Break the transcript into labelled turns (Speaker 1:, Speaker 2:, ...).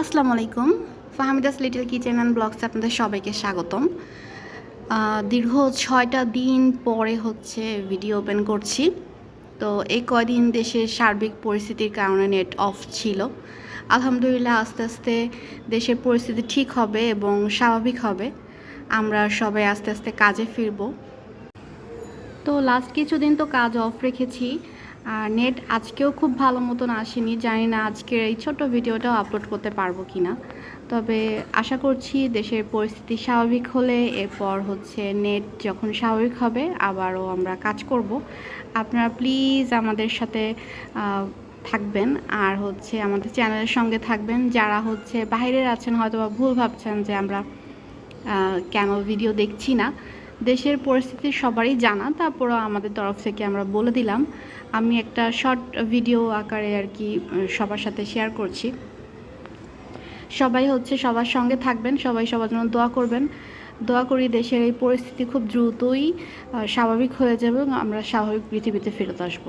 Speaker 1: আসসালামু আলাইকুম। Fahamida's little kitchen and ব্লগসে আপনাদের সবাইকে স্বাগতম। দীর্ঘ ছয়টা দিন পরে হচ্ছে ভিডিও ওপেন করছি। তো এই কয়দিন দেশের সার্বিক পরিস্থিতির কারণে নেট অফ ছিল। আলহামদুলিল্লাহ আস্তে আস্তে দেশের পরিস্থিতি ঠিক হবে এবং স্বাভাবিক হবে। আমরা সবাই আস্তে আস্তে কাজে ফিরবো। তো লাস্ট কিছুদিন তো কাজ অফ রেখেছি। আর নেট আজকেও খুব ভালো মতন আসেনি, জানি না আজকের এই ছোট্ট ভিডিওটাও আপলোড করতে পারব কি না তবে আশা করছি দেশের পরিস্থিতি স্বাভাবিক হলে এরপর হচ্ছে নেট যখন স্বাভাবিক হবে আবারও আমরা কাজ করব। আপনারা প্লিজ আমাদের সাথে থাকবেন আর হচ্ছে আমাদের চ্যানেলের সঙ্গে থাকবেন। যারা হচ্ছে বাইরের আছেন হয়তো বা ভুল ভাবছেন যে আমরা কেন ভিডিও দেখছি না। দেশের পরিস্থিতি সবারই জানা, তারপরও আমাদের তরফ থেকে আমরা বলে দিলাম। আমি একটা শর্ট ভিডিও আকারে আর কি সবার সাথে শেয়ার করছি। সবাই হচ্ছে সবার সঙ্গে থাকবেন, সবাই সবার জন্য দোয়া করবেন। দোয়া করি দেশের এই পরিস্থিতি খুব দ্রুতই স্বাভাবিক হয়ে যাবে এবং আমরা স্বাভাবিক পৃথিবীতে ফেরত আসব।